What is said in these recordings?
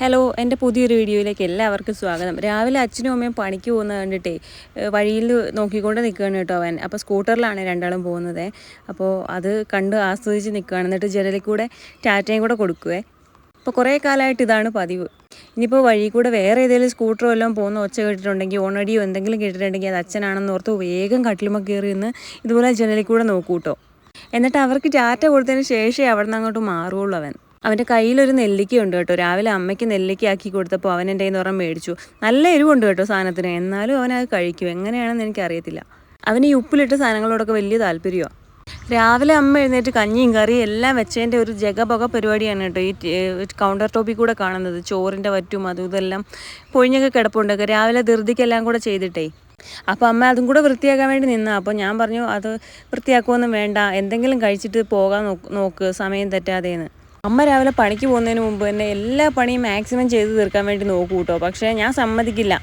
Hello എന്റെ പുതിയൊരു വീഡിയോയിലേക്ക് എല്ലാവർക്കും സ്വാഗതം. രാവിലെ അച്ഛനും അമ്മയും പണിക്ക് പോകുന്നത് കണ്ടിട്ടേ വഴിയിൽ നോക്കിക്കൊണ്ട് നിൽക്കുകയാണ് കേട്ടോ അവൻ. അപ്പോൾ സ്കൂട്ടറിലാണ് രണ്ടാളും പോകുന്നത്. അപ്പോൾ അത് കണ്ട് ആസ്വദിച്ച് നിൽക്കുകയാണ്. എന്നിട്ട് ജനലിൽ കൂടെ ടാറ്റയും കൂടെ കൊടുക്കുവേ. അപ്പോൾ കുറേ കാലമായിട്ട് ഇതാണ് പതിവ്. ഇനിയിപ്പോൾ വഴി കൂടെ വേറെ ഏതെങ്കിലും സ്കൂട്ടറോ എല്ലാം പോകുന്ന ഒച്ച കേട്ടിട്ടുണ്ടെങ്കിൽ ഓണടിയോ എന്തെങ്കിലും കേട്ടിട്ടുണ്ടെങ്കിൽ അത് അച്ഛനാണെന്ന് ഓർത്ത് വേഗം കട്ടിലുമ്പോൾ കയറി നിന്ന് ഇതുപോലെ ജനലിൽ കൂടെ നോക്കൂ കേട്ടോ. എന്നിട്ട് അവർക്ക് ടാറ്റ കൊടുത്തതിന് ശേഷമേ അവിടെ നിന്ന് അങ്ങോട്ട് മാറുള്ളൂ അവൻ. അവന്റെ കയ്യിലൊരു നെല്ലിക്ക ഉണ്ട് കേട്ടോ. രാവിലെ അമ്മയ്ക്ക് നെല്ലിക്ക ആക്കി കൊടുത്തപ്പോൾ അവൻ എന്റെ കയ്യിൽ മേടിച്ചു. നല്ല എരിവുണ്ട് കേട്ടോ സാധനത്തിന്. എന്നാലും അവനത് കഴിക്കും. എങ്ങനെയാണെന്ന് എനിക്കറിയത്തില്ല. അവന് ഈ ഉപ്പിലിട്ട സാധനങ്ങളോടൊക്കെ വലിയ താല്പര്യമാണ് രാവിലെ അമ്മ എഴുന്നേറ്റ് കഞ്ഞിയും കറിയും എല്ലാം വെച്ചതിന്റെ ഒരു ജഗപൊക പരിപാടിയാണ് കേട്ടോ. ഈ കൗണ്ടർ ടോപ്പിൽ കൂടെ കാണുന്നത്. ചോറിന്റെ വറ്റും അതും ഇതെല്ലാം പൊഴിഞ്ഞൊക്കെ കിടപ്പുണ്ടൊക്കെ. രാവിലെ ധൃതിക്കെല്ലാം കൂടെ ചെയ്തിട്ടേ. അപ്പോൾ അമ്മ അതും കൂടെ വൃത്തിയാക്കാൻ വേണ്ടി നിന്നാ. അപ്പോൾ ഞാൻ പറഞ്ഞു അത് വൃത്തിയാക്കുമൊന്നും വേണ്ട. എന്തെങ്കിലും കഴിച്ചിട്ട് പോകാൻ നോക്ക്. സമയം തെറ്റാതെയെന്ന്. അമ്മ രാവിലെ പണിക്ക് പോകുന്നതിന് മുമ്പ് തന്നെ എല്ലാ പണിയും മാക്സിമം ചെയ്ത് തീർക്കാൻ വേണ്ടി നോക്കൂ കേട്ടോ. പക്ഷേ ഞാൻ സമ്മതിക്കില്ല.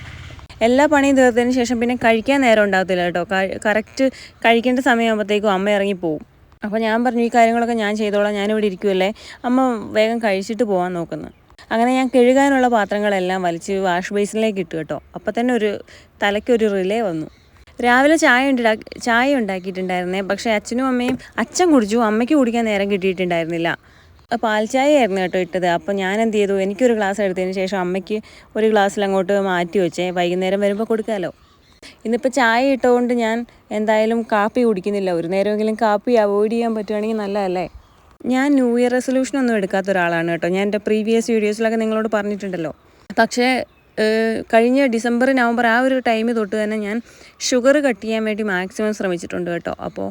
എല്ലാ പണിയും തീർത്തതിന് ശേഷം പിന്നെ കഴിക്കാൻ നേരം ഉണ്ടാകത്തില്ല കേട്ടോ. കറക്റ്റ് കഴിക്കേണ്ട സമയമാകുമ്പോഴത്തേക്കും അമ്മ ഇറങ്ങിപ്പോവും അപ്പോൾ ഞാൻ പറഞ്ഞു ഈ കാര്യങ്ങളൊക്കെ ഞാൻ ചെയ്തോളാം. ഞാനിവിടെ ഇരിക്കുമല്ലേ അമ്മ വേഗം കഴിച്ചിട്ട് പോകാൻ നോക്കുന്നു. അങ്ങനെ ഞാൻ കഴുകാനുള്ള പാത്രങ്ങളെല്ലാം വലിച്ച് വാഷ് ബേസിനിലേക്ക് ഇട്ടു കേട്ടോ. അപ്പോൾ തന്നെ ഒരു തലയ്ക്കൊരു റിലേ വന്നു. രാവിലെ ചായ ഉണ്ടാക്കി ചായ ഉണ്ടാക്കിയിട്ടുണ്ടായിരുന്നേ. പക്ഷേ അച്ഛനും അമ്മയും അച്ഛൻ കുടിച്ചു. അമ്മയ്ക്ക് കുടിക്കാൻ നേരം കിട്ടിയിട്ടുണ്ടായിരുന്നില്ല. പാൽ ചായ ആയിരുന്നു കേട്ടോ ഇട്ടത്. അപ്പോൾ ഞാൻ എന്ത് ചെയ്തു? എനിക്കൊരു ഗ്ലാസ് എടുത്തതിന് ശേഷം അമ്മയ്ക്ക് ഒരു ഗ്ലാസ്സിൽ അങ്ങോട്ട് മാറ്റി വെച്ചേ. വൈകുന്നേരം വരുമ്പോൾ കൊടുക്കാമല്ലോ ഇന്നിപ്പോൾ ചായ ഇട്ടുകൊണ്ട് ഞാൻ എന്തായാലും കാപ്പി കുടിക്കുന്നില്ല. ഒരു നേരമെങ്കിലും കാപ്പി അവോയ്ഡ് ചെയ്യാൻ പറ്റുവാണെങ്കിൽ നല്ലതല്ലേ? ഞാൻ ന്യൂ ഇയർ റെസൊല്യൂഷൻ ഒന്നും എടുക്കാത്ത ഒരാളാണ് കേട്ടോ. ഞാൻ എന്റെ പ്രീവിയസ് വീഡിയോസിലൊക്കെ നിങ്ങളോട് പറഞ്ഞിട്ടുണ്ടല്ലോ. പക്ഷേ കഴിഞ്ഞ ഡിസംബർ നവംബർ ആ ഒരു ടൈമിൽ തൊട്ട് തന്നെ ഞാൻ ഷുഗർ കട്ട് ചെയ്യാൻ വേണ്ടി മാക്സിമം ശ്രമിച്ചിട്ടുണ്ട് കേട്ടോ. അപ്പോൾ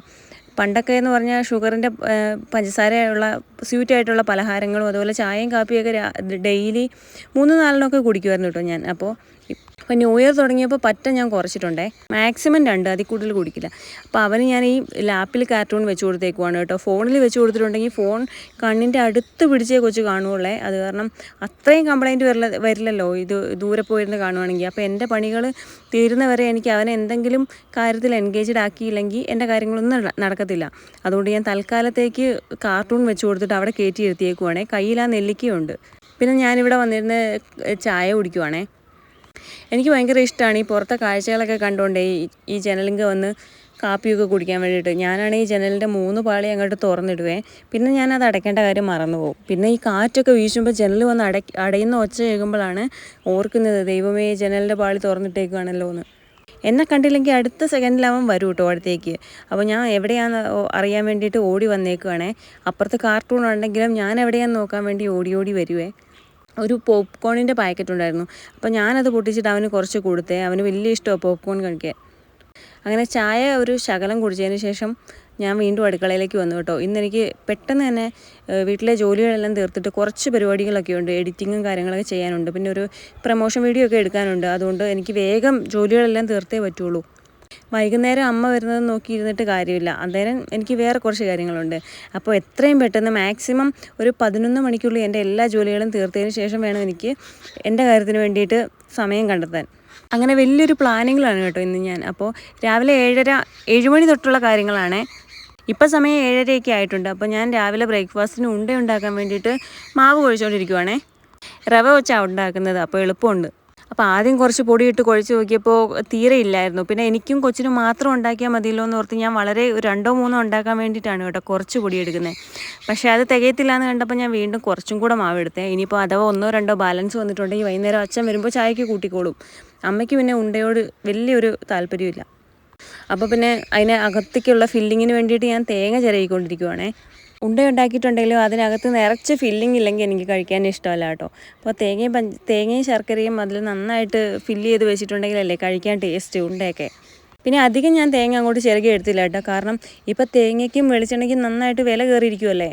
പണ്ടൊക്കെ എന്ന് പറഞ്ഞാൽ ഷുഗറിന്റെ പഞ്ചസാരയുള്ള സ്വീറ്റായിട്ടുള്ള പലഹാരങ്ങളും അതുപോലെ ചായയും കാപ്പിയൊക്കെ ഡെയിലി മൂന്ന് നാലിനൊക്കെ കുടിക്കുമായിരുന്നു കേട്ടോ ഞാൻ. അപ്പോൾ അപ്പോൾ ന്യൂ ഇയർ തുടങ്ങിയപ്പോൾ പറ്റ ഞാൻ കുറച്ചിട്ടുണ്ടേ. മാക്സിമം രണ്ട് അതിൽ കൂടുതൽ കുടിക്കില്ല. അപ്പോൾ അവന് ഞാൻ ഈ ലാപ്പിൽ കാർട്ടൂൺ വെച്ച് കൊടുത്തേക്കുവാണ് കേട്ടോ. ഫോണിൽ വെച്ച് കൊടുത്തിട്ടുണ്ടെങ്കിൽ ഫോൺ കണ്ണിന്റെ അടുത്ത് പിടിച്ചേ കൊച്ച് കാണുകയുള്ളേ അത് കാരണം അത്രയും കംപ്ലൈന്റ് വരില്ല വരില്ലല്ലോ. ഇത് ദൂരെ പോയിരുന്ന് കാണുവാണെങ്കിൽ. അപ്പോൾ എന്റെ പണികൾ തീരുന്നവരെ എനിക്ക് അവനെ എന്തെങ്കിലും കാര്യത്തിൽ എൻഗേജ്ഡ് ആക്കിയില്ലെങ്കിൽ എന്റെ കാര്യങ്ങളൊന്നും നട- നടക്കത്തില്ല. അതുകൊണ്ട് ഞാൻ തൽക്കാലത്തേക്ക് കാർട്ടൂൺ വെച്ച് കൊടുത്തിട്ട് അവിടെ കയറ്റി ഇരുത്തിയേക്കുവാണേ. കയ്യിൽ ആ നെല്ലിക്കയുണ്ട്. പിന്നെ ഞാനിവിടെ വന്നിരുന്ന് ചായ കുടിക്കുവാണേ. എനിക്ക് ഭയങ്കര ഇഷ്ടമാണ് ഈ പുറത്തെ കാഴ്ചകളൊക്കെ കണ്ടുകൊണ്ടേ ഈ ജനലിങ്ക വന്ന് കാപ്പിയൊക്കെ കുടിക്കാൻ വേണ്ടിയിട്ട്. ഞാനാണ് ഈ ജനലിന്റെ മൂന്ന് പാളി അങ്ങോട്ട് തുറന്നിടുവേ. പിന്നെ ഞാനത് അടയ്ക്കേണ്ട കാര്യം മറന്നു പോകും. പിന്നെ ഈ കാറ്റൊക്കെ വീശുമ്പോൾ ജനൽ വന്ന് അട അടയുന്ന ഒച്ച കേൾക്കുമ്പോഴാണ് ഓർക്കുന്നത് ദൈവമേ ജനലിന്റെ പാളി തുറന്നിട്ടേക്കുവാണല്ലോ എന്ന്. എന്നെ കണ്ടില്ലെങ്കിൽ അടുത്ത സെക്കൻഡിൽ അവൻ വരും കേട്ടോ അടുത്തേക്ക്. അപ്പോൾ ഞാൻ എവിടെയാന്ന് അറിയാൻ വേണ്ടിയിട്ട് ഓടി വന്നേക്കുവാണേ. അപ്പുറത്ത് കാർട്ടൂൺ ഉണ്ടെങ്കിലും ഞാൻ എവിടെയാന്ന് നോക്കാൻ വേണ്ടി ഓടി ഓടി വരുവേ. ഒരു പോപ്കോണിന്റെ പാക്കറ്റ് ഉണ്ടായിരുന്നു. അപ്പോൾ ഞാനത് പൊട്ടിച്ചിട്ട് അവന് കുറച്ച് കൊടുത്തേ. അവന് വലിയ ഇഷ്ടമാണ് പോപ്കോൺ കഴിക്കാൻ. അങ്ങനെ ചായ ഒരു ശകലം കുടിച്ചതിന് ശേഷം ഞാൻ വീണ്ടും അടുക്കളയിലേക്ക് വന്നു കേട്ടോ. ഇന്ന് എനിക്ക് പെട്ടെന്ന് തന്നെ വീട്ടിലെ ജോലികളെല്ലാം തീർത്തിട്ട് കുറച്ച് പരിപാടികളൊക്കെ ഉണ്ട്. എഡിറ്റിങ്ങും കാര്യങ്ങളൊക്കെ ചെയ്യാനുണ്ട്. പിന്നെ ഒരു പ്രമോഷൻ വീഡിയോ ഒക്കെ എടുക്കാനുണ്ട്. അതുകൊണ്ട് എനിക്ക് വേഗം ജോലികളെല്ലാം തീർത്തേ പറ്റുള്ളൂ. വൈകുന്നേരം അമ്മ വരുന്നത് നോക്കിയിരുന്നിട്ട് കാര്യമില്ല. അന്നേരം എനിക്ക് വേറെ കുറച്ച് കാര്യങ്ങളുണ്ട്. അപ്പോൾ എത്രയും പെട്ടെന്ന് മാക്സിമം ഒരു പതിനൊന്ന് മണിക്കുള്ളിൽ എന്റെ എല്ലാ ജോലികളും തീർത്തതിന് ശേഷം വേണം എനിക്ക് എന്റെ കാര്യത്തിന് വേണ്ടിയിട്ട് സമയം കണ്ടെത്താൻ. അങ്ങനെ വലിയൊരു പ്ലാനിങ്ങിലാണ് കേട്ടോ ഇന്ന് ഞാൻ. അപ്പോൾ രാവിലെ ഏഴര ഏഴുമണി തൊട്ടുള്ള കാര്യങ്ങളാണ്. ഇപ്പം സമയം ഏഴരയൊക്കെ ആയിട്ടുണ്ട്. അപ്പോൾ ഞാൻ രാവിലെ ബ്രേക്ക്ഫാസ്റ്റിന് ഉണ്ട ഉണ്ടാക്കാൻ വേണ്ടിയിട്ട് മാവ് കുഴിച്ചുകൊണ്ടിരിക്കുവാണേ. റവ വെച്ചാണ് ഉണ്ടാക്കുന്നത്. അപ്പോൾ എളുപ്പമുണ്ട്. അപ്പോൾ ആദ്യം കുറച്ച് പൊടിയിട്ട് കുഴച്ച് നോക്കിയപ്പോൾ തീരെ ഇല്ലായിരുന്നു. പിന്നെ എനിക്കും കൊച്ചിനും മാത്രം ഉണ്ടാക്കിയാൽ മതിയല്ലോ എന്ന് ഓർത്ത് ഞാൻ വളരെ രണ്ടോ മൂന്നോ ഉണ്ടാക്കാൻ വേണ്ടിയിട്ടാണ് കേട്ടോ കുറച്ച് പൊടി എടുക്കുന്നത് പക്ഷേ അത് തികയത്തില്ല എന്ന് കണ്ടപ്പോൾ ഞാൻ വീണ്ടും കുറച്ചും കൂടെ മാവ് എടുത്തേ. ഇനിയിപ്പോൾ അഥവാ ഒന്നോ രണ്ടോ ബാലൻസ് വന്നിട്ടുണ്ടെങ്കിൽ വൈകുന്നേരം അച്ഛൻ വരുമ്പോൾ ചായക്ക് കൂട്ടിക്കോളും. അമ്മയ്ക്ക് പിന്നെ ഉണ്ടയോട് വലിയൊരു താല്പര്യമില്ല അപ്പോൾ പിന്നെ അതിന് അകത്തേക്കുള്ള ഫില്ലിങ്ങിന് വേണ്ടിയിട്ട് ഞാൻ തേങ്ങ ചിരകിക്കൊണ്ടിരിക്കുവാണേ. ഉണ്ട ഉണ്ടാക്കിയിട്ടുണ്ടെങ്കിലും അതിനകത്ത് നിറച്ച് ഫില്ലിംഗ് ഇല്ലെങ്കിൽ എനിക്ക് കഴിക്കാൻ ഇഷ്ടമല്ല കേട്ടോ. അപ്പോൾ തേങ്ങയും പഞ്ച തേങ്ങയും ശർക്കരയും അതിൽ നന്നായിട്ട് ഫില്ല് ചെയ്ത് വെച്ചിട്ടുണ്ടെങ്കിലല്ലേ കഴിക്കാൻ ടേസ്റ്റ് ഉണ്ടയൊക്കെ. പിന്നെ അധികം ഞാൻ തേങ്ങ അങ്ങോട്ട് ചിരകി എടുത്തില്ല കേട്ടോ. കാരണം ഇപ്പോൾ തേങ്ങയ്ക്കും വെളിച്ചെണ്ണയ്ക്കും നന്നായിട്ട് വില കയറിയിരിക്കുമല്ലേ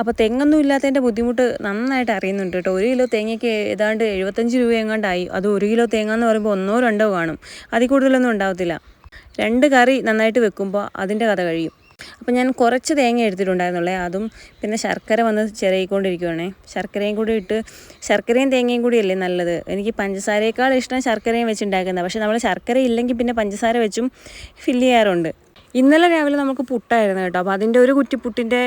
അപ്പോൾ തെങ്ങൊന്നും ഇല്ലാത്തതിന്റെ ബുദ്ധിമുട്ട് നന്നായിട്ട് അറിയുന്നുണ്ട് കേട്ടോ. ഒരു കിലോ തേങ്ങയ്ക്ക് ഏതാണ്ട് എഴുപത്തഞ്ച് രൂപ എങ്ങാണ്ടായി. അത് ഒരു കിലോ തേങ്ങ എന്ന് പറയുമ്പോൾ ഒന്നോ രണ്ടോ കാണും. അതിൽ കൂടുതലൊന്നും ഉണ്ടാവത്തില്ല. രണ്ട് കറി നന്നായിട്ട് വെക്കുമ്പോൾ അതിന്റെ കഥ കഴിയും. അപ്പോൾ ഞാൻ കുറച്ച് തേങ്ങ എടുത്തിട്ടുണ്ടായിരുന്നുള്ളേ അതും പിന്നെ ശർക്കര വന്ന് ചിരകിക്കൊണ്ടിരിക്കുവാണേ. ശർക്കരയും കൂടി ഇട്ട് ശർക്കരയും തേങ്ങയും കൂടി അല്ലേ നല്ലത്? എനിക്ക് പഞ്ചസാരയേക്കാൾ ഇഷ്ടം ശർക്കരയും വെച്ചുണ്ടാക്കുന്നത്. പക്ഷേ നമ്മൾ ശർക്കര ഇല്ലെങ്കിൽ പിന്നെ പഞ്ചസാര വെച്ചും ഫില്ല് ചെയ്യാറുണ്ട്. ഇന്നലെ രാവിലെ നമുക്ക് പുട്ടായിരുന്നു കേട്ടോ. അപ്പോൾ അതിന്റെ ഒരു കുറ്റി പുട്ടിന്റെ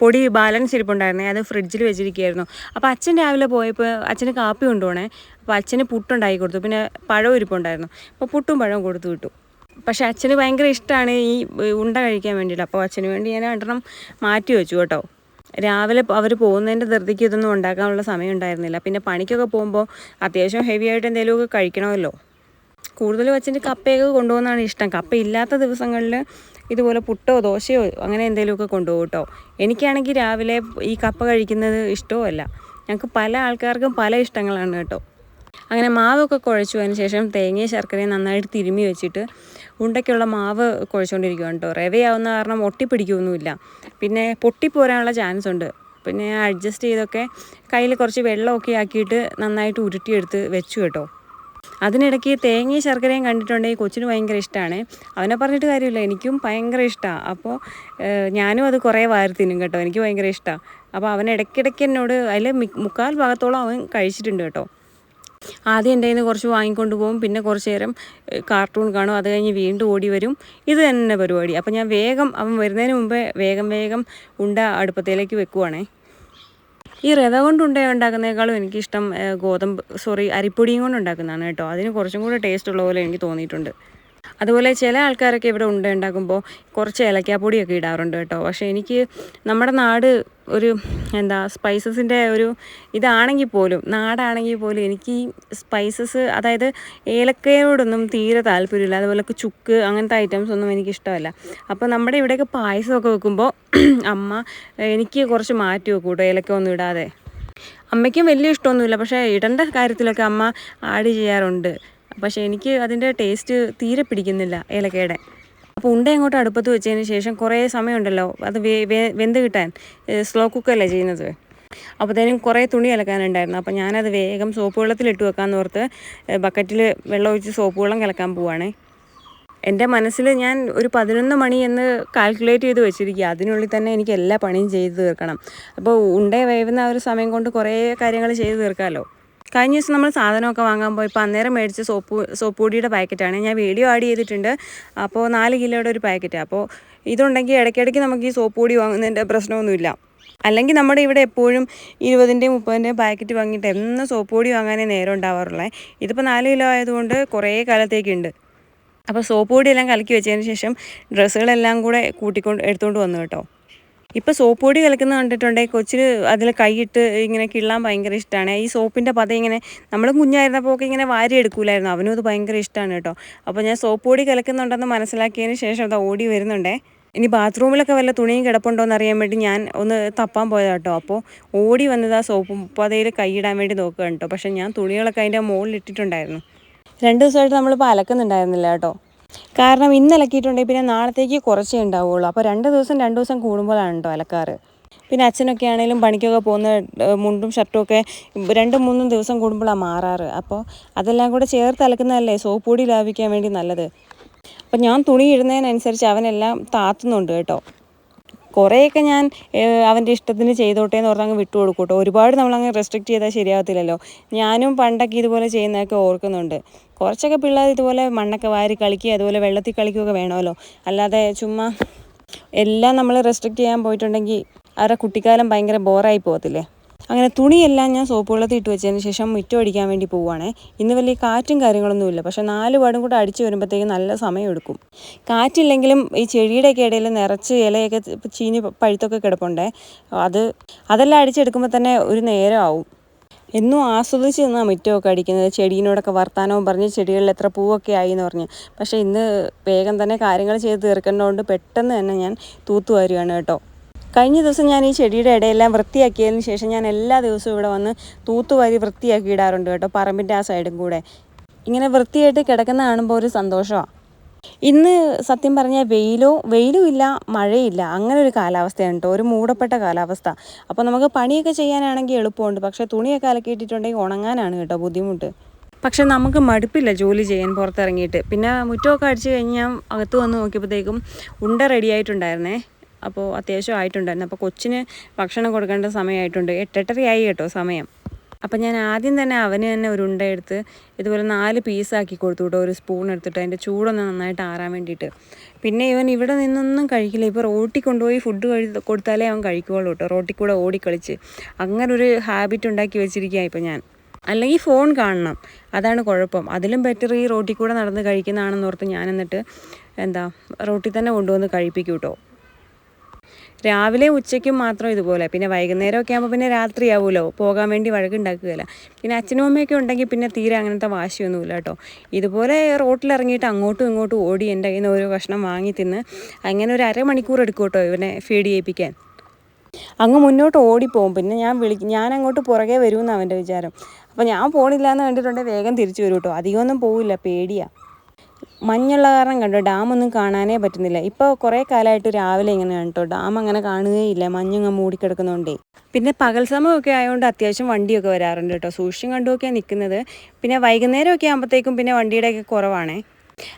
പൊടി ബാലൻസ് ഇരിപ്പുണ്ടായിരുന്നേ അത് ഫ്രിഡ്ജിൽ വെച്ചിരിക്കുകയായിരുന്നു. അപ്പോൾ അച്ഛൻ രാവിലെ പോയപ്പോൾ അച്ഛന് കാപ്പി കൊണ്ടുപോകണേ. അപ്പോൾ അച്ഛന് പുട്ടുണ്ടാക്കി കൊടുത്തു. പിന്നെ പഴവും ഇരിപ്പുണ്ടായിരുന്നു. അപ്പോൾ പുട്ടും പഴവും കൊടുത്തു വിട്ടു. പക്ഷേ അച്ഛന് ഭയങ്കര ഇഷ്ടമാണ് ഈ ഉണ്ട കഴിക്കാൻ വേണ്ടിയിട്ട്. അപ്പോൾ അച്ഛന് വേണ്ടി ഞാൻ രണ്ടെണ്ണം മാറ്റി വെച്ചു കേട്ടോ. രാവിലെ അവർ പോകുന്നതിന്റെ ധൃതിക്ക് ഇതൊന്നും ഉണ്ടാക്കാനുള്ള സമയം ഉണ്ടായിരുന്നില്ല. പിന്നെ പണിക്കൊക്കെ പോകുമ്പോൾ അത്യാവശ്യം ഹെവി ആയിട്ട് എന്തെങ്കിലുമൊക്കെ കഴിക്കണമല്ലോ. കൂടുതലും അച്ഛന്റെ കപ്പയൊക്കെ കൊണ്ടുപോകുന്നതാണ് ഇഷ്ടം. കപ്പ ഇല്ലാത്ത ദിവസങ്ങളിൽ ഇതുപോലെ പുട്ടോ ദോശയോ അങ്ങനെ എന്തെങ്കിലുമൊക്കെ കൊണ്ടുപോകും കേട്ടോ. എനിക്കാണെങ്കിൽ രാവിലെ ഈ കപ്പ കഴിക്കുന്നത് ഇഷ്ടവുമല്ല. ഞങ്ങൾക്ക് പല ആൾക്കാർക്കും പല ഇഷ്ടങ്ങളാണ് കേട്ടോ. അങ്ങനെ മാവൊക്കെ കുഴച്ചു. അതിന് ശേഷം തേങ്ങയും ശർക്കരയും നന്നായിട്ട് തിരുമ്മി വെച്ചിട്ട് ഉണ്ടയ്ക്കുള്ള മാവ് കുഴച്ചുകൊണ്ടിരിക്കുകയാണ് കേട്ടോ. റവയാവുന്ന കാരണം ഒട്ടിപ്പിടിക്കുകയൊന്നുമില്ല പിന്നെ പൊട്ടിപ്പോരാനുള്ള ചാൻസ് ഉണ്ട്. പിന്നെ അഡ്ജസ്റ്റ് ചെയ്തൊക്കെ കയ്യിൽ കുറച്ച് വെള്ളമൊക്കെ ആക്കിയിട്ട് നന്നായിട്ട് ഉരുട്ടിയെടുത്ത് വെച്ചു കേട്ടോ. അതിനിടയ്ക്ക് തേങ്ങയും ശർക്കരയും കണ്ടിട്ടുണ്ടെങ്കിൽ കൊച്ചിന് ഭയങ്കര ഇഷ്ടമാണ് അവനെ പറഞ്ഞിട്ട് കാര്യമില്ല. എനിക്കും ഭയങ്കര ഇഷ്ടമാണ് അപ്പോൾ ഞാനും അത് കുറേ വാരി തിന്നും കേട്ടോ. എനിക്ക് ഭയങ്കര ഇഷ്ടമാണ് അപ്പോൾ അവൻ ഇടയ്ക്കിടയ്ക്ക് എന്നോട് അതിൽ മുക്കാൽ ഭാഗത്തോളം അവൻ കഴിച്ചിട്ടുണ്ട് കേട്ടോ. ആദ്യം എന്റെ കയ്യിൽ നിന്ന് കുറച്ച് വാങ്ങിക്കൊണ്ട് പോകും. പിന്നെ കുറച്ച് നേരം കാർട്ടൂൺ കാണും. അത് കഴിഞ്ഞ് വീണ്ടും ഓടി വരും. ഇത് തന്നെ പരിപാടി. അപ്പോൾ ഞാൻ വേഗം അവൻ വരുന്നതിന് മുമ്പേ വേഗം വേഗം ഉണ്ട അടുപ്പത്തേലേക്ക് വെക്കുവാണേ. ഈ റവ കൊണ്ട് ഉണ്ട ഉണ്ടാക്കുന്നതിനേക്കാളും എനിക്കിഷ്ടം ഗോതമ്പ് സോറി അരിപ്പൊടിയും കൊണ്ട് ഉണ്ടാക്കുന്നതാണ് കേട്ടോ. അതിന് കുറച്ചും കൂടെ ടേസ്റ്റ് ഉള്ള പോലെ എനിക്ക് തോന്നിയിട്ടുണ്ട്. അതുപോലെ ചില ആൾക്കാരൊക്കെ ഇവിടെ ഉണ്ട ഉണ്ടാക്കുമ്പോൾ കുറച്ച് ഏലക്കാപ്പൊടിയൊക്കെ ഇടാറുണ്ട് കേട്ടോ. പക്ഷേ എനിക്ക് നമ്മുടെ നാട് ഒരു എന്താ സ്പൈസസിന്റെ ഒരു ഇതാണെങ്കിൽ പോലും നാടാണെങ്കിൽ പോലും എനിക്ക് ഈ സ്പൈസസ് അതായത് ഏലക്കയോടൊന്നും തീരെ താല്പര്യമില്ല. അതുപോലെ ചുക്ക് അങ്ങനത്തെ ഐറ്റംസ് ഒന്നും എനിക്കിഷ്ടമല്ല അപ്പോൾ നമ്മുടെ ഇവിടെയൊക്കെ പായസമൊക്കെ വെക്കുമ്പോൾ അമ്മ എനിക്ക് കുറച്ച് മാറ്റി വെക്കും കേട്ടോ ഏലക്ക ഒന്നും ഇടാതെ. അമ്മയ്ക്കും വലിയ ഇഷ്ടമൊന്നുമില്ല പക്ഷേ ഇടേണ്ട കാര്യത്തിലൊക്കെ അമ്മ ആഡ് ചെയ്യാറുണ്ട്. പക്ഷേ എനിക്ക് അതിന്റെ ടേസ്റ്റ് തീരെ പിടിക്കുന്നില്ല ഏലക്കയുടെ. അപ്പോൾ ഉണ്ട അങ്ങോട്ട് അടുപ്പത്ത് വെച്ചതിന് ശേഷം കുറേ സമയമുണ്ടല്ലോ. അത് വെന്ത് കിട്ടാൻ. സ്ലോ കുക്കല്ലേ ചെയ്യുന്നത്? അപ്പോഴത്തേനും കുറേ തുണി അലക്കാനുണ്ടായിരുന്നു. അപ്പോൾ ഞാനത് വേഗം സോപ്പ് വെള്ളത്തിൽ ഇട്ട് വെക്കാമെന്ന് ഓർത്ത് ബക്കറ്റിൽ വെള്ളം ഒഴിച്ച് സോപ്പ് വെള്ളം കലക്കാൻ പോവാണേ. എന്റെ മനസ്സിൽ ഞാൻ ഒരു പതിനൊന്ന് മണി എന്ന് കാൽക്കുലേറ്റ് ചെയ്ത് വെച്ചിരിക്കുക അതിനുള്ളിൽ തന്നെ എനിക്ക് എല്ലാ പണിയും ചെയ്തു തീർക്കണം. അപ്പോൾ ഉണ്ടേ വേവുന്ന ആ ഒരു സമയം കൊണ്ട് കുറേ കാര്യങ്ങൾ ചെയ്തു തീർക്കാമല്ലോ കഴിഞ്ഞ ദിവസം നമ്മൾ സാധനമൊക്കെ വാങ്ങാൻ പോയപ്പോൾ അന്നേരം മേടിച്ച സോപ്പ് സോപ്പ് പൊടിയുടെ പാക്കറ്റാണ്. ഞാൻ വീഡിയോ ആഡ് ചെയ്തിട്ടുണ്ട്. അപ്പോൾ നാല് കിലോയുടെ ഒരു പാക്കറ്റ്. അപ്പോൾ ഇതുണ്ടെങ്കിൽ ഇടയ്ക്കിടയ്ക്ക് നമുക്ക് ഈ സോപ്പ് പൊടി വാങ്ങുന്നതിന്റെ പ്രശ്നമൊന്നുമില്ല. അല്ലെങ്കിൽ നമ്മുടെ ഇവിടെ എപ്പോഴും ഇരുപതിന്റെയും മുപ്പതിന്റെയും പാക്കറ്റ് വാങ്ങിയിട്ട് എന്നും സോപ്പ് പൊടി വാങ്ങാനേ നേരം ഉണ്ടാവാറുള്ളത് ഇതിപ്പോൾ നാല് കിലോ ആയതുകൊണ്ട് കുറേ കാലത്തേക്കുണ്ട് അപ്പോൾ സോപ്പ് പൊടിയെല്ലാം കലക്കി വെച്ചതിന് ശേഷം ഡ്രസ്സുകളെല്ലാം കൂടെ കൂട്ടിക്കൊണ്ട് എടുത്തുകൊണ്ട് വന്നു കേട്ടോ. ഇപ്പോൾ സോപ്പ് പൊടി കലക്കുന്ന കണ്ടിട്ടുണ്ടെങ്കിൽ കൊച്ചിന് അതിൽ കൈയിട്ട് ഇങ്ങനെ കിള്ളാൻ ഭയങ്കര ഇഷ്ടമാണ് ഈ സോപ്പിന്റെ പത ഇങ്ങനെ നമ്മൾ കുഞ്ഞായിരുന്നപ്പോൾ ഒക്കെ ഇങ്ങനെ വാരി എടുക്കൂലായിരുന്നു. അവനും അത് ഭയങ്കര ഇഷ്ടമാണ് കേട്ടോ. അപ്പോൾ ഞാൻ സോപ്പ് പൊടി കലക്കുന്നുണ്ടെന്ന് മനസ്സിലാക്കിയതിന് ശേഷം അത് ഓടി വരുന്നുണ്ടേ. ഇനി ബാത്റൂമിലൊക്കെ വല്ല തുണിയും കിടപ്പുണ്ടോ എന്ന് അറിയാൻ വേണ്ടി ഞാൻ ഒന്ന് തപ്പാൻ പോയതാ കേട്ടോ. അപ്പോൾ ഓടി വന്നത് ആ സോപ്പ് പതയിൽ കൈയിടാൻ വേണ്ടി നോക്കുക കേട്ടോ. പക്ഷേ ഞാൻ തുണികളൊക്കെ അതിന്റെ മുകളിൽ ഇട്ടിട്ടുണ്ടായിരുന്നു രണ്ട് ദിവസമായിട്ട് നമ്മളിപ്പോൾ അലക്കുന്നുണ്ടായിരുന്നില്ല കേട്ടോ. കാരണം ഇന്ന് അലക്കിയിട്ടുണ്ടെങ്കിൽ പിന്നെ നാളത്തേക്ക് കുറച്ചേ ഉണ്ടാവുള്ളൂ. അപ്പോൾ രണ്ട് ദിവസം രണ്ട് ദിവസം കൂടുമ്പോഴാണ് കേട്ടോ അലക്കാറ്. പിന്നെ അച്ഛനൊക്കെ ആണെങ്കിലും പണിക്കൊക്കെ പോകുന്ന മുണ്ടും ഷർട്ടും ഒക്കെ രണ്ടും മൂന്നും ദിവസം കൂടുമ്പോഴാണ് മാറാറ്. അപ്പോൾ അതെല്ലാം കൂടെ ചേർത്ത് അലക്കുന്നതല്ലേ സോപ്പ് പൊടി ലാഭിക്കാൻ വേണ്ടി നല്ലത്. അപ്പോൾ ഞാൻ തുണി ഇടുന്നതിനനുസരിച്ച് അവനെല്ലാം താത്തുന്നുണ്ട് കേട്ടോ. കുറേയൊക്കെ ഞാൻ അവന്റെ ഇഷ്ടത്തിന് ചെയ്തോട്ടെ എന്ന് പറഞ്ഞ് അങ്ങ് വിട്ടു കൊടുക്കും കേട്ടോ. ഒരുപാട് നമ്മളങ്ങ് റെസ്ട്രിക്റ്റ് ചെയ്താൽ ശരിയാകത്തില്ലല്ലോ ഞാനും പണ്ടൊക്കെ ഇതുപോലെ ചെയ്യുന്നതൊക്കെ ഓർക്കുന്നുണ്ട്. കുറച്ചൊക്കെ പിള്ളേർ ഇതുപോലെ മണ്ണൊക്കെ വാരി കളിക്കുക അതുപോലെ വെള്ളത്തിൽ കളിക്കുകയൊക്കെ വേണമല്ലോ. അല്ലാതെ ചുമ്മാ എല്ലാം നമ്മൾ റെസ്ട്രിക്റ്റ് ചെയ്യാൻ പോയിട്ടുണ്ടെങ്കിൽ അവരുടെ കുട്ടിക്കാലം ഭയങ്കര ബോറായി പോകത്തില്ലേ? അങ്ങനെ തുണിയെല്ലാം ഞാൻ സോപ്പ് വെള്ളത്തിൽ ഇട്ട് വെച്ചതിന് ശേഷം മുറ്റം അടിക്കാൻ വേണ്ടി പോവുകയാണേ. ഇന്ന് വലിയ കാറ്റും കാര്യങ്ങളൊന്നും ഇല്ല പക്ഷേ നാല് പാടും കൂടെ അടിച്ച് വരുമ്പോഴത്തേക്കും നല്ല സമയം എടുക്കും കാറ്റില്ലെങ്കിലും ഈ ചെടിയുടെയൊക്കെ ഇടയിൽ നിറച്ച് ഇലയൊക്കെ ചീഞ്ഞ് പഴുത്തൊക്കെ കിടപ്പുണ്ടേ. അത് അതെല്ലാം അടിച്ചെടുക്കുമ്പോൾ തന്നെ ഒരു നേരം ആവും എന്നും ആസ്വദിച്ച് നിന്നാണ് മുറ്റമൊക്കെ അടിക്കുന്നത്. ചെടീനോടൊക്കെ വർത്താനവും പറഞ്ഞ് ചെടികളിൽ എത്ര പൂവൊക്കെ ആയി എന്ന് പറഞ്ഞ്. പക്ഷേ ഇന്ന് വേഗം തന്നെ കാര്യങ്ങൾ ചെയ്ത് തീർക്കേണ്ടതുകൊണ്ട് പെട്ടെന്ന് തന്നെ ഞാൻ തൂത്തുവാരുകയാണ് കേട്ടോ. കഴിഞ്ഞ ദിവസം ഞാൻ ഈ ചെടിയുടെ ഇടയെല്ലാം വൃത്തിയാക്കിയതിന് ശേഷം ഞാൻ എല്ലാ ദിവസവും ഇവിടെ വന്ന് തൂത്തുവാരി വൃത്തിയാക്കി ഇടാറുണ്ട് കേട്ടോ പറമ്പിന്റെ ആ സൈഡും കൂടെ. ഇങ്ങനെ വൃത്തിയായിട്ട് കിടക്കുന്ന കാണുമ്പോൾ ഒരു സന്തോഷമാണ് ഇന്ന് സത്യം പറഞ്ഞാൽ വെയിലോ വെയിലും ഇല്ല മഴയില്ല അങ്ങനെ ഒരു കാലാവസ്ഥയാണ് കേട്ടോ ഒരു മൂടപ്പെട്ട കാലാവസ്ഥ. അപ്പോൾ നമുക്ക് പണിയൊക്കെ ചെയ്യാനാണെങ്കിൽ എളുപ്പമുണ്ട് പക്ഷേ തുണിയൊക്കെ അലക്കിയിട്ടിട്ടുണ്ടെങ്കിൽ ഉണങ്ങാനാണ് കേട്ടോ ബുദ്ധിമുട്ട്. പക്ഷെ നമുക്ക് മടുപ്പില്ല ജോലി ചെയ്യാൻ പുറത്തിറങ്ങിയിട്ട്. പിന്നെ മുറ്റമൊക്കെ അടിച്ചു കഴിഞ്ഞാൽ അകത്ത് വന്ന് നോക്കിയപ്പോഴത്തേക്കും ഉണ്ട റെഡി ആയിട്ടുണ്ടായിരുന്നേ. അപ്പോൾ അത്യാവശ്യം ആയിട്ടുണ്ടായിരുന്നു. അപ്പോൾ കൊച്ചിന് ഭക്ഷണം കൊടുക്കേണ്ട സമയമായിട്ടുണ്ട്. എട്ടെട്ടരയായി കേട്ടോ സമയം. അപ്പം ഞാൻ ആദ്യം തന്നെ അവന് തന്നെ ഒരു ഉണ്ട എടുത്ത് ഇതുപോലെ നാല് പീസാക്കി കൊടുത്തു കേട്ടോ. ഒരു സ്പൂൺ എടുത്തിട്ട് അതിന്റെ ചൂടൊന്ന് നന്നായിട്ട് ആറാൻ വേണ്ടിയിട്ട്. പിന്നെ ഇവൻ ഇവിടെ നിന്നൊന്നും കഴിക്കില്ല. ഇപ്പോൾ റോട്ടിൽ കൊണ്ടുപോയി ഫുഡ് കഴി കൊടുത്താലേ അവൻ കഴിക്കുകയുള്ളൂ കേട്ടോ. റോട്ടിൽ കൂടെ ഓടിക്കളിച്ച്. അങ്ങനെ ഒരു ഹാബിറ്റ് ഉണ്ടാക്കി വെച്ചിരിക്കുക ഇപ്പോൾ ഞാൻ. അല്ലെങ്കിൽ ഫോൺ കാണണം. അതാണ് കുഴപ്പം. അതിലും ബെറ്റർ ഈ റോട്ടിൽ കൂടെ നടന്ന് കഴിക്കുന്നതാണെന്ന് ഓർത്ത് ഞാൻ എന്നിട്ട് എന്താ റോട്ടിൽ തന്നെ കൊണ്ടുവന്ന് കഴിപ്പിക്കും കേട്ടോ. രാവിലെ ഉച്ചയ്ക്കും മാത്രം ഇതുപോലെ. പിന്നെ വൈകുന്നേരമൊക്കെ ആകുമ്പോൾ പിന്നെ രാത്രിയാവുമല്ലോ പോകാൻ വേണ്ടി വഴക്കുണ്ടാക്കുകയില്ല പിന്നെ അച്ഛനും അമ്മയൊക്കെ ഉണ്ടെങ്കിൽ പിന്നെ തീരെ അങ്ങനത്തെ വാശിയൊന്നുമില്ല കേട്ടോ. ഇതുപോലെ റോട്ടിലിറങ്ങിയിട്ട് അങ്ങോട്ടും ഇങ്ങോട്ടും ഓടി എന്റെ കയ്യിൽ നിന്ന് ഓരോ കഷ്ണം വാങ്ങി തിന്ന് അങ്ങനെ ഒരു അരമണിക്കൂർ എടുക്കും കേട്ടോ ഇവനെ ഫീഡ് ചെയ്യിപ്പിക്കാൻ. അങ്ങ് മുന്നോട്ട് ഓടിപ്പോവും. പിന്നെ ഞാൻ വിളി ഞാൻ അങ്ങോട്ട് പുറകെ വരുമെന്നാണ് അവന്റെ വിചാരം. അപ്പോൾ ഞാൻ പോണില്ല എന്ന് കണ്ടിട്ടുണ്ടെങ്കിൽ വേഗം തിരിച്ചു വരും കേട്ടോ. അധികമൊന്നും പോവില്ല. പേടിയാണ് മഞ്ഞുള്ള കാരണം കണ്ടോ? ഡാമൊന്നും കാണാനേ പറ്റുന്നില്ല. ഇപ്പോൾ കുറേ കാലമായിട്ട് രാവിലെ ഇങ്ങനെ കേട്ടോ ഡാം അങ്ങനെ കാണുകയില്ല മഞ്ഞങ്ങ് മൂടിക്കിടക്കുന്നതുകൊണ്ടേ പിന്നെ പകൽ സമയമൊക്കെ ആയതുകൊണ്ട് അത്യാവശ്യം വണ്ടിയൊക്കെ വരാറുണ്ട് കേട്ടോ. സൂക്ഷിച്ചും കണ്ടുമൊക്കെയാണ് നിൽക്കുന്നത് പിന്നെ വൈകുന്നേരമൊക്കെ ആകുമ്പോഴത്തേക്കും പിന്നെ വണ്ടിയുടെയൊക്കെ കുറവാണേ.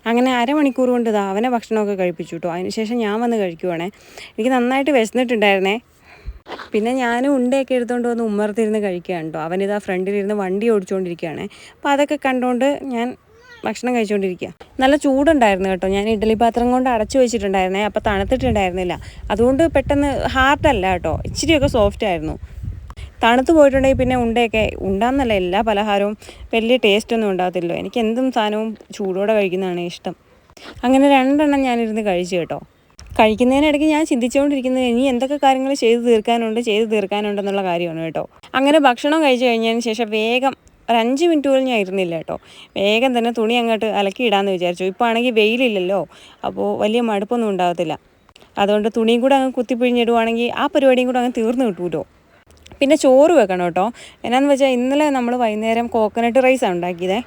അങ്ങനെ അരമണിക്കൂർ കൊണ്ട് ഇതാ അവനെ ഭക്ഷണമൊക്കെ കഴിപ്പിച്ചു കേട്ടോ. അതിനുശേഷം ഞാൻ വന്ന് കഴിക്കുവാണേ. എനിക്ക് നന്നായിട്ട് വിശന്നിട്ടുണ്ടായിരുന്നേ. പിന്നെ ഞാനും ഉണ്ടയൊക്കെ എടുത്തുകൊണ്ട് വന്ന് ഉമ്മർത്തിരുന്ന് കഴിക്കുകയാണ് കേട്ടോ. അവനിതാ ഫ്രണ്ടിലിരുന്ന് വണ്ടി ഓടിച്ചുകൊണ്ടിരിക്കുകയാണ് അപ്പോൾ അതൊക്കെ കണ്ടുകൊണ്ട് ഞാൻ ഭക്ഷണം കഴിച്ചുകൊണ്ടിരിക്കുക നല്ല ചൂടുണ്ടായിരുന്നു കേട്ടോ. ഞാൻ ഇഡ്ഡലി പാത്രം കൊണ്ട് അടച്ചു വെച്ചിട്ടുണ്ടായിരുന്നേ. അപ്പോൾ തണുത്തിട്ടുണ്ടായിരുന്നില്ല. അതുകൊണ്ട് പെട്ടെന്ന് ഹാർഡല്ല കേട്ടോ. ഇച്ചിരിയൊക്കെ സോഫ്റ്റ് ആയിരുന്നു. തണുത്ത് പോയിട്ടുണ്ടെങ്കിൽ പിന്നെ ഉണ്ടയൊക്കെ ഉണ്ടാകുന്നല്ല എല്ലാ പലഹാരവും വലിയ ടേസ്റ്റൊന്നും ഉണ്ടാകത്തില്ലോ എനിക്ക് എന്തും സാധനവും ചൂടോടെ കഴിക്കുന്നതാണ് ഇഷ്ടം. അങ്ങനെ രണ്ടെണ്ണം ഞാനിരുന്ന് കഴിച്ചു കേട്ടോ. കഴിക്കുന്നതിനിടയ്ക്ക് ഞാൻ ചിന്തിച്ചുകൊണ്ടിരിക്കുന്നത് ഇനി എന്തൊക്കെ കാര്യങ്ങൾ ചെയ്തു തീർക്കാനുണ്ട് ചെയ്തു തീർക്കാനുണ്ടെന്നുള്ള കാര്യമാണ് കേട്ടോ. അങ്ങനെ ഭക്ഷണം കഴിച്ചു കഴിഞ്ഞതിന് ശേഷം വേഗം ഒരു അഞ്ച് മിനിറ്റ് പോലും ഞാൻ ഇരുന്നില്ല കേട്ടോ. വേഗം തന്നെ തുണി അങ്ങോട്ട് അലക്കി ഇടാമെന്ന് വിചാരിച്ചു. ഇപ്പോൾ ആണെങ്കിൽ വെയിലില്ലല്ലോ. അപ്പോൾ വലിയ മടുപ്പൊന്നും ഉണ്ടാകത്തില്ല. അതുകൊണ്ട് തുണിയും കൂടെ അങ്ങ് കുത്തിപ്പിഴിഞ്ഞിടുവാണെങ്കിൽ ആ പരിപാടിയും കൂടെ അങ്ങ് തീർന്നു കിട്ടുമല്ലോ പിന്നെ ചോറ് വെക്കണം കേട്ടോ. എന്നാന്ന് വെച്ചാൽ ഇന്നലെ നമ്മൾ വൈകുന്നേരം കോക്കനട്ട് റൈസാണ് ഉണ്ടാക്കിയത്.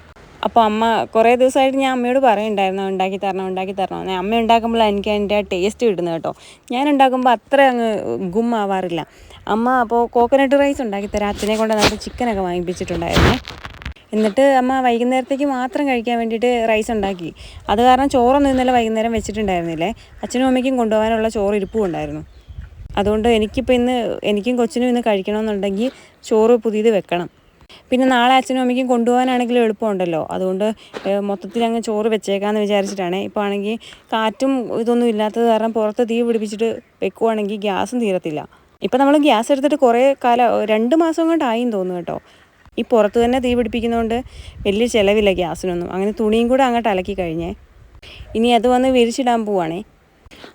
അപ്പോൾ അമ്മ കുറേ ദിവസമായിട്ട് ഞാൻ അമ്മയോട് പറയുന്നുണ്ടായിരുന്നു ഉണ്ടാക്കി തരണം ഉണ്ടാക്കി തരണം. ഞാൻ അമ്മ ഉണ്ടാക്കുമ്പോൾ എനിക്ക് അതിന്റെ ടേസ്റ്റ് കിട്ടുന്നത് കേട്ടോ. ഞാൻ ഉണ്ടാക്കുമ്പോൾ അത്ര അങ്ങ് ഗുമ്മാവാറില്ല. അമ്മ അപ്പോൾ കോക്കനട്ട് റൈസ് ഉണ്ടാക്കി തരാം അച്ഛനെ കൊണ്ട് നമുക്ക് ചിക്കനൊക്കെ വാങ്ങിപ്പിച്ചിട്ടുണ്ടായിരുന്നു. എന്നിട്ട് അമ്മ വൈകുന്നേരത്തേക്ക് മാത്രം കഴിക്കാൻ വേണ്ടിയിട്ട് റൈസ് ഉണ്ടാക്കി. അത് കാരണം ചോറൊന്നും ഇന്നലെ വൈകുന്നേരം വെച്ചിട്ടുണ്ടായിരുന്നില്ലേ. അച്ഛനും അമ്മയ്ക്കും കൊണ്ടുപോകാനുള്ള ചോറ് ഇരിപ്പും ഉണ്ടായിരുന്നു. അതുകൊണ്ട് എനിക്കിപ്പോൾ ഇന്ന് എനിക്കും കൊച്ചിനും ഇന്ന് കഴിക്കണമെന്നുണ്ടെങ്കിൽ ചോറ് പുതിയത് വെക്കണം. പിന്നെ നാളെ അച്ഛനും അമ്മയ്ക്കും കൊണ്ടുപോകാനാണെങ്കിലും എളുപ്പമുണ്ടല്ലോ. അതുകൊണ്ട് മൊത്തത്തിൽ അങ്ങ് ചോറ് വെച്ചേക്കാമെന്ന് വിചാരിച്ചിട്ടാണ്. ഇപ്പോൾ ആണെങ്കിൽ കാറ്റും ഇതൊന്നും ഇല്ലാത്തത് കാരണം പുറത്ത് തീ പിടിപ്പിച്ചിട്ട് വെക്കുവാണെങ്കിൽ ഗ്യാസും തീരത്തില്ല. ഇപ്പം നമ്മൾ ഗ്യാസ് എടുത്തിട്ട് കുറേ കാലം രണ്ട് മാസം കൊണ്ടായും തോന്നുന്നു കേട്ടോ. ഈ പുറത്ത് തന്നെ തീ പിടിപ്പിക്കുന്നതുകൊണ്ട് വലിയ ചിലവില്ല ഗ്യാസിനൊന്നും. അങ്ങനെ തുണിയും കൂടെ അങ്ങോട്ട് അലക്കി കഴിഞ്ഞേ. ഇനി അത് വന്ന് വിരിച്ചിടാൻ പോവാണേ.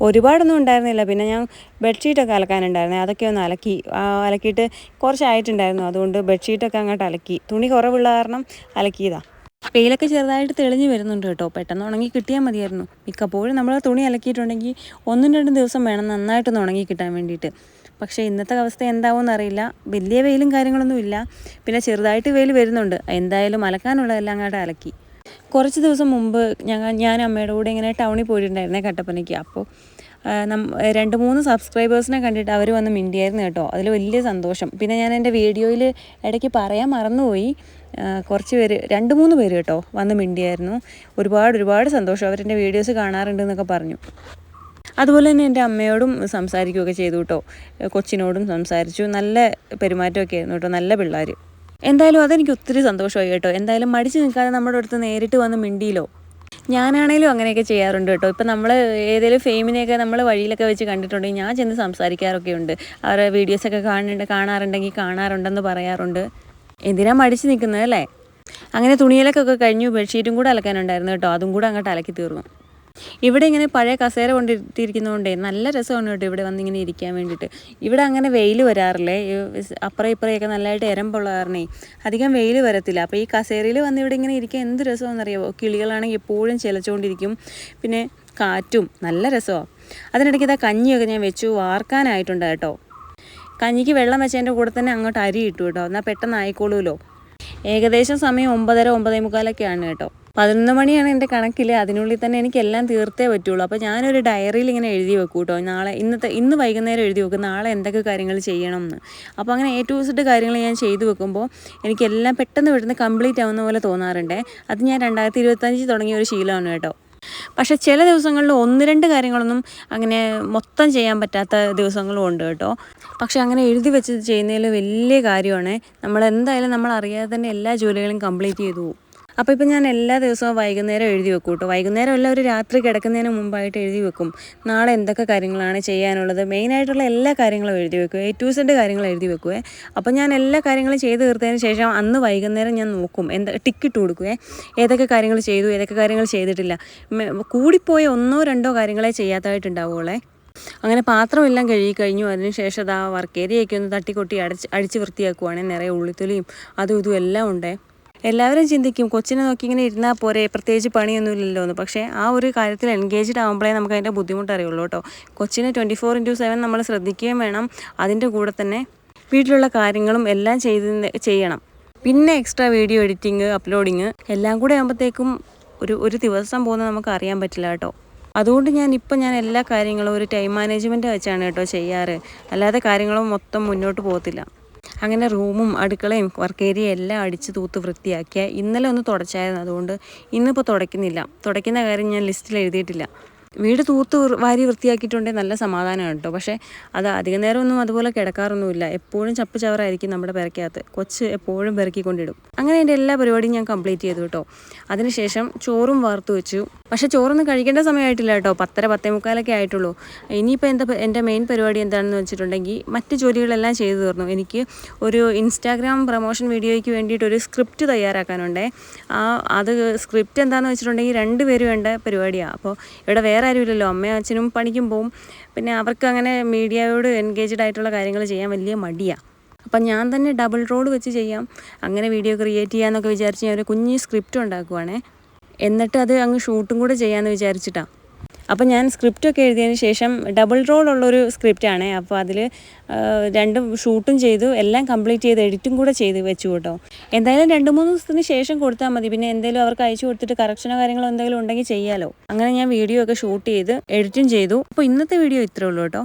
ഒരുപാടൊന്നും ഉണ്ടായിരുന്നില്ല. പിന്നെ ഞാൻ ബെഡ്ഷീറ്റൊക്കെ അലക്കാനുണ്ടായിരുന്നു. അതൊക്കെ ഒന്ന് അലക്കി അലക്കിയിട്ട് കുറച്ചായിട്ടുണ്ടായിരുന്നു. അതുകൊണ്ട് ബെഡ്ഷീറ്റൊക്കെ അങ്ങോട്ട് അലക്കി. തുണി കുറവുള്ള കാരണം അലക്കിയതാ. വെയിലൊക്കെ ചെറുതായിട്ട് തെളിഞ്ഞ് വരുന്നുണ്ട് കേട്ടോ. പെട്ടെന്ന് ഉണങ്ങി കിട്ടിയാൽ മതിയായിരുന്നു. മിക്കപ്പോഴും നമ്മൾ തുണി അലക്കിയിട്ടുണ്ടെങ്കിൽ ഒന്നും രണ്ടും ദിവസം വേണം നന്നായിട്ടൊന്ന് ഉണങ്ങി കിട്ടാൻ വേണ്ടിയിട്ട്. പക്ഷേ ഇന്നത്തെ അവസ്ഥ എന്താവും അറിയില്ല വലിയ വെയിലും കാര്യങ്ങളൊന്നും ഇല്ല. പിന്നെ ചെറുതായിട്ട് വെയിൽ വരുന്നുണ്ട്. എന്തായാലും അലക്കാനുള്ളതെല്ലാം അങ്ങോട്ട് അലക്കി. കുറച്ച് ദിവസം മുമ്പ് ഞങ്ങൾ ഞാൻ അമ്മയുടെ കൂടെ ഇങ്ങനെ ടൗണിൽ പോയിട്ടുണ്ടായിരുന്നേ കട്ടപ്പനയ്ക്ക്. അപ്പോൾ രണ്ട് മൂന്ന് സബ്സ്ക്രൈബേഴ്സിനെ കണ്ടിട്ട് അവർ വന്ന് മിണ്ടിയായിരുന്നു കേട്ടോ. അതിൽ വലിയ സന്തോഷം. പിന്നെ ഞാൻ എന്റെ വീഡിയോയിൽ ഇടയ്ക്ക് പറയാൻ മറന്നുപോയി. കുറച്ച് പേര് രണ്ട് മൂന്ന് പേര് കേട്ടോ വന്ന് മിണ്ടിയായിരുന്നു. ഒരുപാട് ഒരുപാട് സന്തോഷം. അവരെന്റെ വീഡിയോസ് കാണാറുണ്ടെന്നൊക്കെ പറഞ്ഞു. അതുപോലെ തന്നെ എന്റെ അമ്മയോടും സംസാരിക്കുകയൊക്കെ ചെയ്തു കേട്ടോ. കൊച്ചിനോടും സംസാരിച്ചു. നല്ല പെരുമാറ്റമൊക്കെ ആയിരുന്നു കേട്ടോ നല്ല പിള്ളേർ എന്തായാലും അതെനിക്ക് ഒത്തിരി സന്തോഷമായി കേട്ടോ. എന്തായാലും മടിച്ച് നിൽക്കാതെ നമ്മുടെ അടുത്ത് നേരിട്ട് വന്ന് മിണ്ടിയില്ലോ? ഞാനാണേലും അങ്ങനെയൊക്കെ ചെയ്യാറുണ്ട് കേട്ടോ. ഇപ്പം നമ്മൾ ഏതെങ്കിലും ഫെയിമിനെയൊക്കെ നമ്മൾ വഴിയിലൊക്കെ വെച്ച് കണ്ടിട്ടുണ്ടെങ്കിൽ ഞാൻ ചെന്ന് സംസാരിക്കാറൊക്കെ ഉണ്ട്. അവരുടെ വീഡിയോസൊക്കെ കാണുന്നുണ്ട് കാണാറുണ്ടെങ്കിൽ കാണാറുണ്ടെന്ന് പറയാറുണ്ട്. എന്തിനാ മടിച്ച് നിൽക്കുന്നത് അല്ലേ? അങ്ങനെ തുണിയിലൊക്കെ കഴിഞ്ഞു ബെഡ്ഷീറ്റും കൂടെ അലക്കാനുണ്ടായിരുന്നു കേട്ടോ. അതും കൂടെ അങ്ങോട്ട് അലക്കി തീർന്നു. ഇവിടെ ഇങ്ങനെ പഴയ കസേര കൊണ്ടിട്ടിരിക്കുന്നതുകൊണ്ടേ നല്ല രസമാണ് കേട്ടോ ഇവിടെ വന്നിങ്ങനെ ഇരിക്കാൻ വേണ്ടിയിട്ട്. ഇവിടെ അങ്ങനെ വെയിൽ വരാറില്ലേ? അപ്പുറം ഇപ്പുറയൊക്കെ നല്ലതായിട്ട് എരമ്പുള്ള അധികം വെയിൽ വരത്തില്ല. അപ്പോൾ ഈ കസേരയിൽ വന്ന് ഇവിടെ ഇങ്ങനെ ഇരിക്കാൻ എന്ത് രസമാണെന്നറിയാമോ കിളികളാണെങ്കിൽ എപ്പോഴും ചിലച്ചുകൊണ്ടിരിക്കും പിന്നെ കാറ്റും നല്ല രസമാണ് അതിനിടയ്ക്ക് ഇതാ കഞ്ഞിയൊക്കെ ഞാൻ വെച്ചു വാർക്കാനായിട്ടുണ്ട് കേട്ടോ. കഞ്ഞിക്ക് വെള്ളം വെച്ചതിന്റെ കൂടെ തന്നെ അങ്ങോട്ട് അരി ഇട്ടു കേട്ടോ. എന്നാൽ പെട്ടെന്ന് ആയിക്കോളൂല്ലോ ഏകദേശം സമയം ഒമ്പതര ഒമ്പതേ മുക്കാലൊക്കെയാണ് കേട്ടോ. പതിനൊന്ന് മണിയാണ് എന്റെ കണക്കിൽ അതിനുള്ളിൽ തന്നെ എനിക്ക് എല്ലാം തീർത്തേ പറ്റുള്ളൂ. അപ്പോൾ ഞാനൊരു ഡയറിയിൽ ഇങ്ങനെ എഴുതി വെക്കും കേട്ടോ. നാളെ ഇന്നത്തെ ഇന്ന് വൈകുന്നേരം എഴുതി വെക്കും. നാളെ എന്തൊക്കെ കാര്യങ്ങൾ ചെയ്യണം എന്ന് അപ്പോൾ അങ്ങനെ എ ടു സെഡ് കാര്യങ്ങൾ ഞാൻ ചെയ്തു വെക്കുമ്പോൾ എനിക്കെല്ലാം പെട്ടെന്ന് പെട്ടെന്ന് കംപ്ലീറ്റ് ആവുന്ന പോലെ തോന്നാറുണ്ട്. അത് ഞാൻ രണ്ടായിരത്തി ഇരുപത്തഞ്ച് തുടങ്ങിയ ഒരു ശീലമാണ് കേട്ടോ. പക്ഷേ ചില ദിവസങ്ങളിൽ ഒന്ന് രണ്ട് കാര്യങ്ങളൊന്നും അങ്ങനെ മൊത്തം ചെയ്യാൻ പറ്റാത്ത ദിവസങ്ങളും ഉണ്ട് കേട്ടോ. പക്ഷെ അങ്ങനെ എഴുതി വെച്ച് ചെയ്യുന്നതിൽ വലിയ കാര്യമാണ്. നമ്മൾ എന്തായാലും നമ്മൾ അറിയാതെ തന്നെ എല്ലാ ജോലികളും കംപ്ലീറ്റ് ചെയ്തു പോകും. അപ്പോൾ ഇപ്പം ഞാൻ എല്ലാ ദിവസവും വൈകുന്നേരം എഴുതി വെക്കും കേട്ടോ വൈകുന്നേരം അല്ല ഒരു രാത്രി കിടക്കുന്നതിന് മുമ്പായിട്ട് എഴുതി വെക്കും. നാളെ എന്തൊക്കെ കാര്യങ്ങളാണ് ചെയ്യാനുള്ളത്? മെയിനായിട്ടുള്ള എല്ലാ കാര്യങ്ങളും എഴുതി വെക്കും. എ ടു സെഡ് കാര്യങ്ങൾ എഴുതി വെക്കുവേ. അപ്പോൾ ഞാൻ എല്ലാ കാര്യങ്ങളും ചെയ്ത് തീർത്തതിന് ശേഷം അന്ന് വൈകുന്നേരം ഞാൻ നോക്കും. എന്താ ടിക്കറ്റ് കൊടുക്കുവേ. ഏതൊക്കെ കാര്യങ്ങൾ ചെയ്തു ഏതൊക്കെ കാര്യങ്ങൾ ചെയ്തിട്ടില്ല. കൂടിപ്പോയ ഒന്നോ രണ്ടോ കാര്യങ്ങളെ ചെയ്യാത്തതായിട്ടുണ്ടാവുകയുള്ളേ അങ്ങനെ പാത്രമെല്ലാം കഴുകി കഴിഞ്ഞു. അതിന് ശേഷം ആ വർക്ക് ഏരിയയൊക്കെ ഒന്ന് തട്ടിക്കൊട്ടി അടച്ച് അടിച്ച് വൃത്തിയാക്കുവാണെങ്കിൽ നിറയെ ഉള്ളിത്തൊലിയും അതും ഇതും എല്ലാം ഉണ്ടേ. എല്ലാവരും ചിന്തിക്കും കൊച്ചിനെ നോക്കി ഇങ്ങനെ ഇരുന്നാൽ പോരെ പ്രത്യേകിച്ച് പണിയൊന്നുമില്ലല്ലോ എന്ന് പക്ഷേ ആ ഒരു കാര്യത്തിൽ എൻഗേജ്ഡ് ആകുമ്പോഴേ നമുക്ക് അതിന്റെ ബുദ്ധിമുട്ട് അറിയുള്ളൂ കേട്ടോ. കൊച്ചിനെ ട്വന്റി ഫോർ ഇന്റു സെവൻ നമ്മൾ ശ്രദ്ധിക്കുകയും വേണം അതിന്റെ കൂടെ തന്നെ വീട്ടിലുള്ള കാര്യങ്ങളും എല്ലാം ചെയ്ത് ചെയ്യണം. പിന്നെ എക്സ്ട്രാ വീഡിയോ എഡിറ്റിങ് അപ്ലോഡിങ് എല്ലാം കൂടെ ആകുമ്പോഴത്തേക്കും ഒരു ഒരു ദിവസം പോകുന്നത് നമുക്ക് അറിയാൻ പറ്റില്ല കേട്ടോ. അതുകൊണ്ട് ഞാൻ ഇപ്പം ഞാൻ എല്ലാ കാര്യങ്ങളും ഒരു ടൈം മാനേജ്മെന്റ് വെച്ചാണ് കേട്ടോ ചെയ്യാറ്. അല്ലാതെ കാര്യങ്ങളും മൊത്തം മുന്നോട്ട് പോകത്തില്ല. അങ്ങനെ റൂമും അടുക്കളയും വർക്ക് ഏരിയ എല്ലാം അടിച്ച് തൂത്ത് വൃത്തിയാക്കിയ ഇന്നലെ ഒന്ന് തുടച്ചായിരുന്നു. അതുകൊണ്ട് ഇന്നിപ്പോൾ തുടയ്ക്കുന്നില്ല. തുടയ്ക്കുന്ന കാര്യം ഞാൻ ലിസ്റ്റിൽ എഴുതിയിട്ടില്ല. വീട് തൂത്ത് വാരി വൃത്തിയാക്കിയിട്ടുണ്ടെങ്കിൽ നല്ല സമാധാനമാണ് കേട്ടോ. പക്ഷേ അത് അധിക നേരമൊന്നും അതുപോലെ കിടക്കാറൊന്നുമില്ല. എപ്പോഴും ചപ്പ് ചവറായിരിക്കും നമ്മുടെ പെരക്കകത്ത് കൊച്ച് എപ്പോഴും പെറുക്കിക്കൊണ്ടിടും അങ്ങനെ എന്റെ എല്ലാ പരിപാടിയും ഞാൻ കംപ്ലീറ്റ് ചെയ്തു കേട്ടോ. അതിനുശേഷം ചോറും വാർത്തു വെച്ചു. പക്ഷേ ചോറൊന്നും കഴിക്കേണ്ട സമയമായിട്ടില്ല കേട്ടോ. പത്തര പത്തേ മുക്കാലൊക്കെ ആയിട്ടുള്ളൂ. ഇനിയിപ്പോൾ എന്താ എന്റെ മെയിൻ പരിപാടി എന്താണെന്ന് വെച്ചിട്ടുണ്ടെങ്കിൽ മറ്റ് ജോലികളെല്ലാം ചെയ്തു തീർന്നു. എനിക്ക് ഒരു ഇൻസ്റ്റാഗ്രാം പ്രൊമോഷൻ വീഡിയോയ്ക്ക് വേണ്ടിയിട്ട് ഒരു സ്ക്രിപ്റ്റ് തയ്യാറാക്കാനുണ്ടേ. ആ അത് സ്ക്രിപ്റ്റ് എന്താണെന്ന് വെച്ചിട്ടുണ്ടെങ്കിൽ രണ്ട് പേര് വേണ്ട പരിപാടിയാണ് അപ്പോൾ ഇവിടെ വേറെ ആരുമില്ലല്ലോ അമ്മയും അച്ഛനും പണിക്കും പോവും. പിന്നെ അവർക്ക് അങ്ങനെ മീഡിയയോട് എൻഗേജ്ഡ് ആയിട്ടുള്ള കാര്യങ്ങൾ ചെയ്യാൻ വലിയ മടിയാണ് അപ്പം ഞാൻ തന്നെ ഡബിൾ റോഡ് വെച്ച് ചെയ്യാം. അങ്ങനെ വീഡിയോ ക്രിയേറ്റ് ചെയ്യാമെന്നൊക്കെ വിചാരിച്ച് ഞാൻ ഒരു കുഞ്ഞ് സ്ക്രിപ്റ്റ് ഉണ്ടാക്കുവാണേ. എന്നിട്ട് അത് അങ്ങ് ഷൂട്ടും കൂടെ ചെയ്യാമെന്ന് വിചാരിച്ചിട്ടാണ് അപ്പം ഞാൻ സ്ക്രിപ്റ്റൊക്കെ എഴുതിയതിന് ശേഷം ഡബിൾ റോൾ ഉള്ളൊരു സ്ക്രിപ്റ്റാണേ അപ്പോൾ അതിൽ രണ്ടും ഷൂട്ടും ചെയ്തു. എല്ലാം കംപ്ലീറ്റ് ചെയ്ത് എഡിറ്റും കൂടെ ചെയ്ത് വെച്ചു കേട്ടോ. എന്തായാലും രണ്ട് മൂന്ന് ദിവസത്തിന് ശേഷം കൊടുത്താൽ മതി. പിന്നെ എന്തെങ്കിലും അവർക്ക് അയച്ചു കൊടുത്തിട്ട് കറക്ഷനോ കാര്യങ്ങളോ എന്തെങ്കിലും ഉണ്ടെങ്കിൽ ചെയ്യാലോ. അങ്ങനെ ഞാൻ വീഡിയോ ഒക്കെ ഷൂട്ട് ചെയ്ത് എഡിറ്റും ചെയ്തു. അപ്പോൾ ഇന്നത്തെ വീഡിയോ ഇത്രേ ഉള്ളൂ കേട്ടോ.